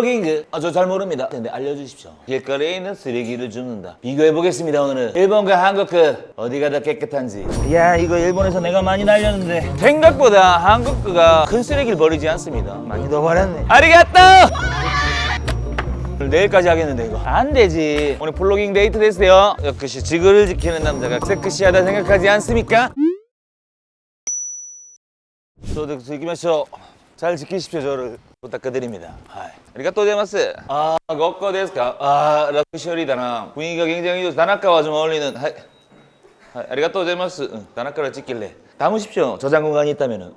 플러깅 아, 저 잘 모릅니다. 근데 알려주십시오. 길거리에 있는 쓰레기를 줍는다. 비교해 보겠습니다, 오늘은. 일본과 한국 그 어디가 더 깨끗한지. 이야, 이거 일본에서 내가 많이 날렸는데. 생각보다 한국 그가 큰 쓰레기를 버리지 않습니다. 많이 더 버렸네. 아리가또! 내일까지 하겠는데 이거 안 되지 오늘 플로깅 데이트 됐어요 역시 지구를 지키는 남자가 섹시하다 생각하지 않습니까? 저도 즐기면서 잘 지키십시오 저를 부탁드립니다 하이. 아리가또 고자이마스 아아 럭셔리다나 분위기가 굉장히 좋 다나카와 좀 어울리는 하이. 하이. 아리가또 고자이마스 응, 다나카를 찍길래 담으십시오 저장 공간이 있다면은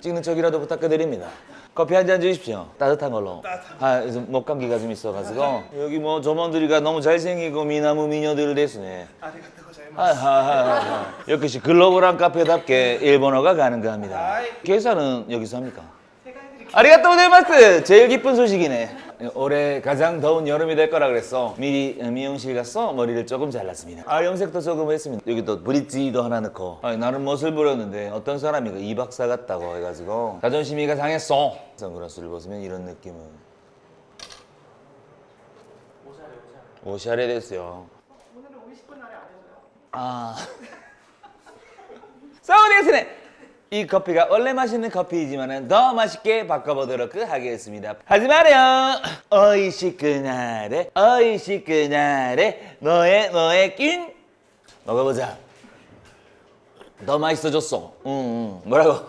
찍는 척이라도 부탁드립니다. 커피 한 잔 주십시오. 따뜻한 걸로. 아, 요즘 목 감기가 좀 있어가지고 여기 뭐 점원들이가 너무 잘생기고 미나무 미녀들 됐으네. 아, 아, 아, 아. 역시 글로벌한 카페답게 일본어가 가능합니다. 계산은 여기서 합니까? 아리가또 고자이마스! 제일 기쁜 소식이네. 올해 가장 더운 여름이 될 거라 그랬어. 미리 미용실 갔어 머리를 조금 잘랐습니다. 아 염색도 조금 했습니다. 여기 또 브릿지도 하나 넣고. 아, 나는 멋을 부렸는데 어떤 사람이 그이 박사 같다고 해가지고 자존심이가 상했어. 선글라스를 벗으면 이런 느낌은. 오샤레 됐어요. 오늘은 50분 안에 안 해줘요. 아. 싸우데스네. 이 커피가 원래 맛있는 커피이지만 더 맛있게 바꿔보도록 하겠습니다. 하지 마요. 어이 시끄나래, 어이 시끄나래, 너의 너의 낀 먹어보자. 더 맛있어졌어. 응, 응. 뭐라고?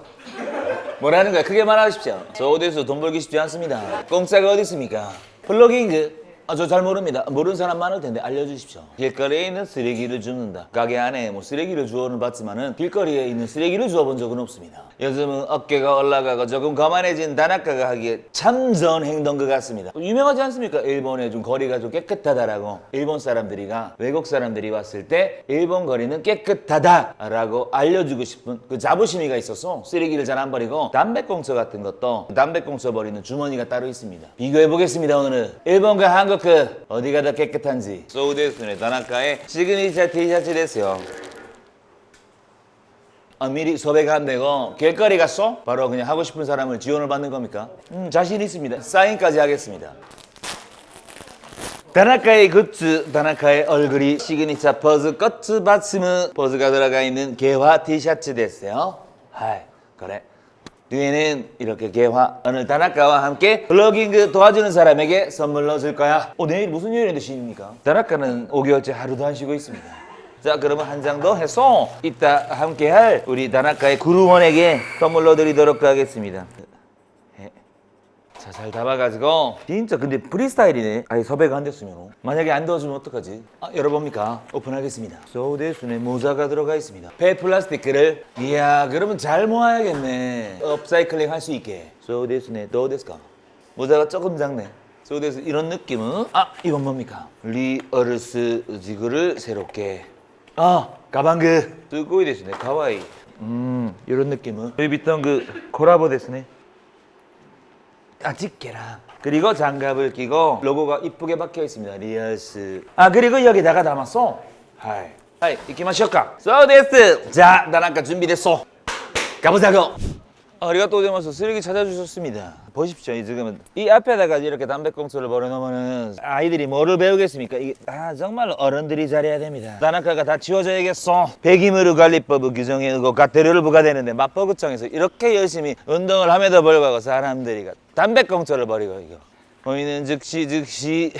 뭐라는 거야? 크게 말하십시오. 저 어디서 돈 벌기 쉽지 않습니다. 공짜가 어디 있습니까? 플러깅 아, 저 잘 모릅니다. 모르는 사람 많을 텐데 알려주십시오. 길거리에 있는 쓰레기를 줍는다. 가게 안에 뭐 쓰레기를 주워는 봤지만은 길거리에 있는 쓰레기를 주워본 적은 없습니다. 요즘은 어깨가 올라가고 조금 거만해진 다나카가 하기에 참 좋은 행동 것 같습니다. 유명하지 않습니까? 일본의 좀 거리가 좀 깨끗하다라고. 일본 사람들이가 외국 사람들이 왔을 때 일본 거리는 깨끗하다라고 알려주고 싶은 그 자부심이가 있어서 쓰레기를 잘 안 버리고 담배꽁초 같은 것도 담배꽁초 버리는 주머니가 따로 있습니다. 비교해 보겠습니다. 오늘은 일본과 한국 그 어디가 더 깨끗한지. 소우데스네 다나카의 시그니처 티셔츠 됐어요. 아, 미리 섭외가 안 되고 길거리 갔어? 바로 그냥 하고 싶은 사람을 지원을 받는 겁니까? 음, 자신 있습니다. 사인까지 하겠습니다. 다나카의 굿즈, 다나카의 얼굴이 시그니처 버즈 껏츠 바츠무 버즈가 들어가 있는 개화 티셔츠 됐어요. 하이, 그래. 뒤에는 이렇게 개화. 오늘 다나카와 함께 블로깅 도와주는 사람에게 선물로 줄 거야. 어, 내일 무슨 요일인데 쉬입니까? 다나카는 5개월째 하루도 안 쉬고 있습니다. 자, 그러면 한 장 더 해서 이따 함께 할 우리 다나카의 구루원에게 선물로 드리도록 하겠습니다. 자, 잘 담아가지고. 진짜 근데 프리스타일이네. 아예 섭외가 안 됐으면. 만약에 안 도와주면 어떡하지? 아, 열어봅니까? 오픈하겠습니다. 소데스네 모자가 들어가 있습니다. 폐 플라스틱을 이야 그러면 잘 모아야겠네. 업사이클링 할 수 있게. 소데스네 도데스까? 모자가 조금 작네. 소데스 이런 느낌은? 아 이건 뭡니까? 리어르스 지구를 새롭게. 아 가방그. 쓰고이 데스네 가와이. 음 이런 느낌은? 루이비통 그 코라보 데스네 아직게랑 그리고 장갑을 끼고 로고가 이쁘게 박혀 있습니다. 리얼스. 아 그리고 여기다가 담았어. 하이. 하이 이키마쇼까? 소 데스 자 나랑까 준비됐어. 가보자고 아리가또 고자이마스 쓰레기 찾아주셨습니다. 보십시오. 이 지금은 이 앞에다가 이렇게 담배꽁초를 버려놓으면 아이들이 뭐를 배우겠습니까? 이게 아 정말로 어른들이 잘해야 됩니다. 다나카가 다 치워져야겠어 폐기물 관리법 규정에 의거 가태료를 부과되는데 맞버구청에서 이렇게 열심히 운동을 함에도 불구하고 사람들이 담배꽁초를 버리고 이거. 보이는 즉시 즉시.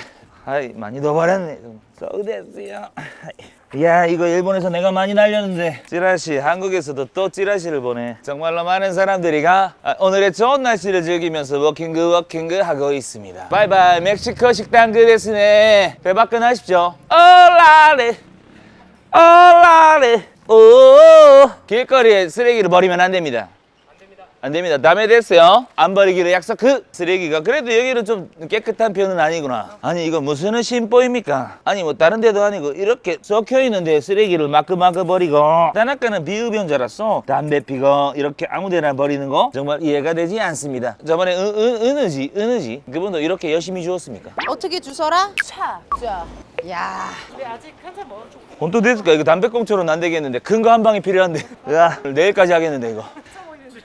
아이 많이 더 버렸네. 썩 됐어요 야 이거 일본에서 내가 많이 날렸는데. 찌라시 한국에서도 또 찌라시를 보내 정말로 많은 사람들이 가 아, 오늘의 좋은 날씨를 즐기면서 워킹그 워킹그 하고 있습니다. 바이바이 멕시코 식당 그랬으네 배박근 하십시오? 올라레 올라레 오. 길거리에 쓰레기를 버리면 안 됩니다 안 됩니다. 다음에 됐어요. 안 버리기로 약속. 그 쓰레기가 그래도 여기는 좀 깨끗한 편은 아니구나. 아니 이거 무슨 심보입니까? 아니 뭐 다른 데도 아니고 이렇게 썩혀 있는데 쓰레기를 마크마크 버리고 다나카는 비흡연자라서 담배 피고 이렇게 아무데나 버리는 거 정말 이해가 되지 않습니다. 저번에 은, 은, 은우지 은우지 그분도 이렇게 열심히 주었습니까? 어떻게 주서라? 차. 자. 야. 본또 됐을까? 이거 담배꽁초로는 안 되겠는데 큰 거 한 방이 필요한데. 야 내일까지 하겠는데 이거.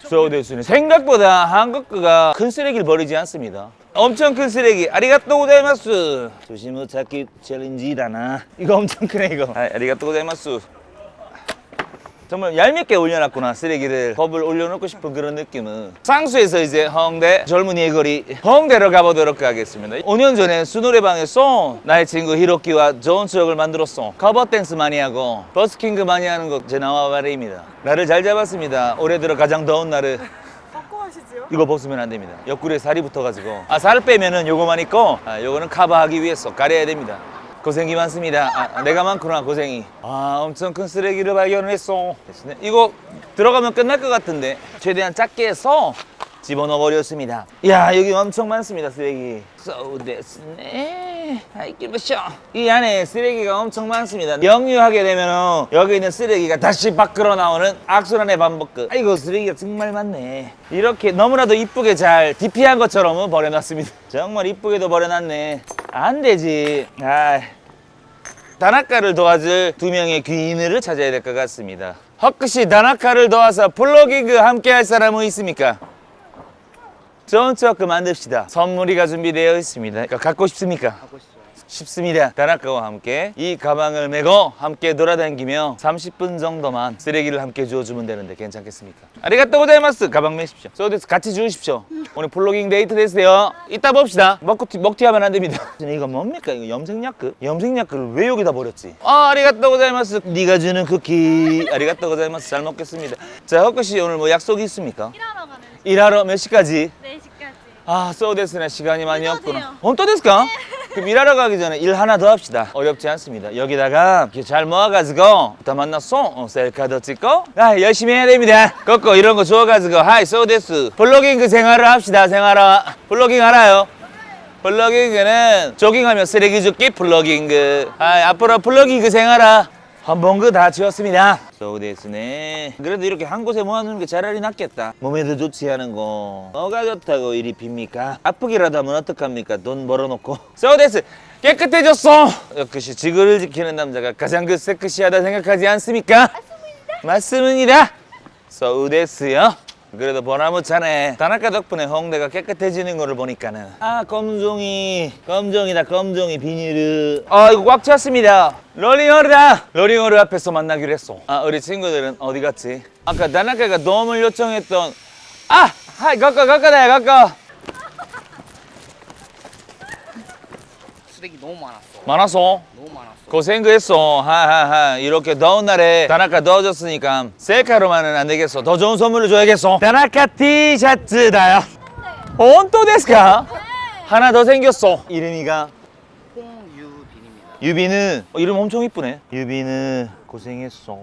소데스는 생각보다 한국 거가 큰 쓰레기를 버리지 않습니다. 엄청 큰 쓰레기. 아리가또 고자이마스. 조심히 찾기 챌린지다나. 이거 엄청 크네 이거. 아, 아리가또 고자이마스 정말 얄밉게 올려놨구나 쓰레기를. 겁을 올려놓고 싶은 그런 느낌은. 쌍수에서 이제 홍대 젊은이의 거리 홍대로 가보도록 하겠습니다. 5년 전에 수노래방에서 나의 친구 히로키와 좋은 추억을 만들었어. 커버 댄스 많이 하고 버스킹그 많이 하는 거제 나와 바래입니다. 날을 잘 잡았습니다. 올해 들어 가장 더운 날을? 이거 벗으면 안 됩니다. 옆구리에 살이 붙어가지고. 아살 빼면은 요거만 있고 아, 요거는 커버하기 위해서 가려야 됩니다. 고생이 많습니다. 아, 내가 많구나 고생이. 아 엄청 큰 쓰레기를 발견했어. 이거 들어가면 끝날 것 같은데 최대한 작게 해서 집어넣어 버렸습니다. 이야 여기 엄청 많습니다 쓰레기. So 됐네. 아이기 보쇼. 이 안에 쓰레기가 엄청 많습니다. 역류하게 되면은 여기 있는 쓰레기가 다시 밖으로 나오는 악순환의 반복극. 아이고 쓰레기가 정말 많네. 이렇게 너무나도 이쁘게 잘 DP한 것처럼 버려놨습니다. 정말 이쁘게도 버려놨네. 안 되지. 아. 다나카를 도와줄 두 명의 귀인을 찾아야 될 것 같습니다. 헛것이 다나카를 도와서 플로깅 함께 할 사람은 있습니까? 좋은 추억 만듭시다. 선물이가 준비되어 있습니다. 이거 갖고 싶습니까? 갖고 싶습니다. 다나카와 함께 이 가방을 메고 함께 돌아다니며 30분 정도만 쓰레기를 함께 주워주면 되는데 괜찮겠습니까? 아리가또 고자이마스. 가방 메십시오. 소데스 같이 주우십시오. 오늘 플로깅 데이트 됐어요. 이따 봅시다. 먹튀, 먹튀 하면 안 됩니다. 이거 뭡니까? 이거 염색약크? 염색약크를 왜 여기다 버렸지? 아, 아리가또 고자이마스. 네가 주는 쿠키. 아리가또 고자이마스. 잘 먹겠습니다. 자, 헛것 씨 오늘 뭐 약속이 있습니까? 일하러 가는 일하러 몇 시까지? 4시까지. 아, 소데스네 시간이 많이 없구나. 됐을까? 그럼 일하러 가기 전에 일 하나 더 합시다. 어렵지 않습니다. 여기다가 이렇게 잘 모아가지고 다 만났어. 어, 셀카도 찍고. 아, 열심히 해야 됩니다. 꺾고 이런 거 좋아가지고 하이 소데스. 블로깅 그 생활을 합시다. 생활화. 블로깅 알아요? 플러깅은 조깅하며 쓰레기 줍기 플러깅 아, 앞으로 플러깅 그 생활화 한번 그 다 지웠습니다 소데스네. 그래도 이렇게 한 곳에 모아놓는 게 차라리 낫겠다. 몸에도 좋지 않은 거. 뭐가 좋다고 이리 빕니까? 아프기라도 하면 어떡합니까? 돈 벌어놓고. 소데스 깨끗해졌어. 역시 지구를 지키는 남자가 가장 그 세크시하다 생각하지 않습니까? 맞습니다. 소데스요 그래도 보나무차네 다나카 덕분에 홍대가 깨끗해지는 거를 보니까는. 아 검종이 검종이다 검종이 비닐을. 아 이거 꽉 찼습니다. 롤링홀이다. 롤링홀 앞에서 만나기로 했어 아 우리 친구들은 어디 갔지? 아까 다나카가 도움을 요청했던. 아 하이 가까 가까다 가까 쓰레기 너무 많았어. 많았어 너무 많았어. 고생 그 했어. 하하하. 이렇게 더운 날에 다나카 더워졌으니까 셀카로만은 안 되겠어. 더 좋은 선물을 줘야겠어. 다나카 티셔츠다요. 온또 데스까? 하나 더 생겼어. 이름이가? 홍유빈입니다. 유비는 어, 이름 엄청 이쁘네. 유비는 고생했어.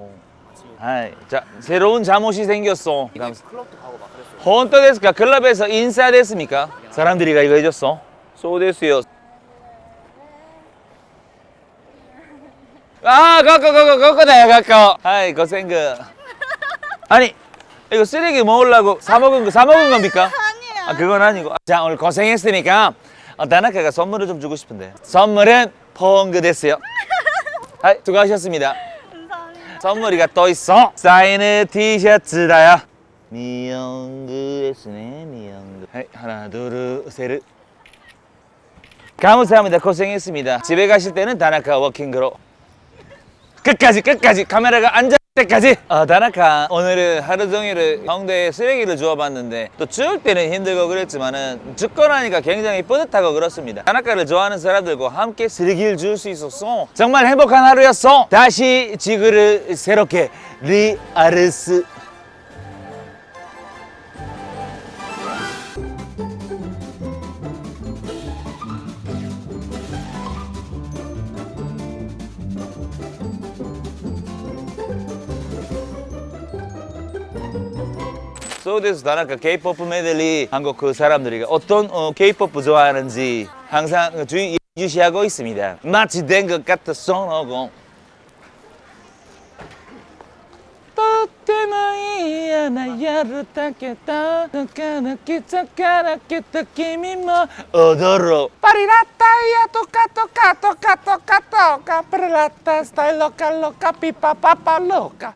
하이 자 새로운 잠옷이 생겼어. 클럽도 가고 막 그랬어요. 혼또 데스까 클럽에서 인사됐습니까? 사람들이가 이거 해줬어? 소 데스요 아 가까 가까 가까다 가까 아이 고생 그. 아니 이거 쓰레기 먹으려고 사 먹은 거사 먹은 겁니까? 아니에요. 아 그건 아니고. 자 오늘 고생했으니까 어, 다나카가 선물을 좀 주고 싶은데. 선물은 펑그 됐어요. 아 수고하셨습니다. 감사합니다. 선물이가 또 있어. 사인의 티셔츠다요 미영그 됐으네 미영그. 하이, 하나 둘셋. 감사합니다. 고생했습니다. 집에 가실 때는 다나카 워킹그로 끝까지 끝까지. 카메라가 앉을 때까지. 아 다나카 오늘은 하루 종일을 홍대에 쓰레기를 주워봤는데 또 추울 때는 힘들고 그랬지만은 죽고 나니까 굉장히 뿌듯하고 그렇습니다. 다나카를 좋아하는 사람들과 함께 쓰레기를 주울 수 있었어 정말 행복한 하루였어 다시 지구를 새롭게 리아르스 서울에서 나라가 K-pop 메들리 한국 그 사람들이 어떤 어, K-pop 좋아하는지 항상 그 주의 유시하고 있습니다. 마치 된 것 같아서 너고 어더러. 파리라타야 토카 토카 토카 토카 토카 파리라타 스타일 로카 로카 피파파파 로카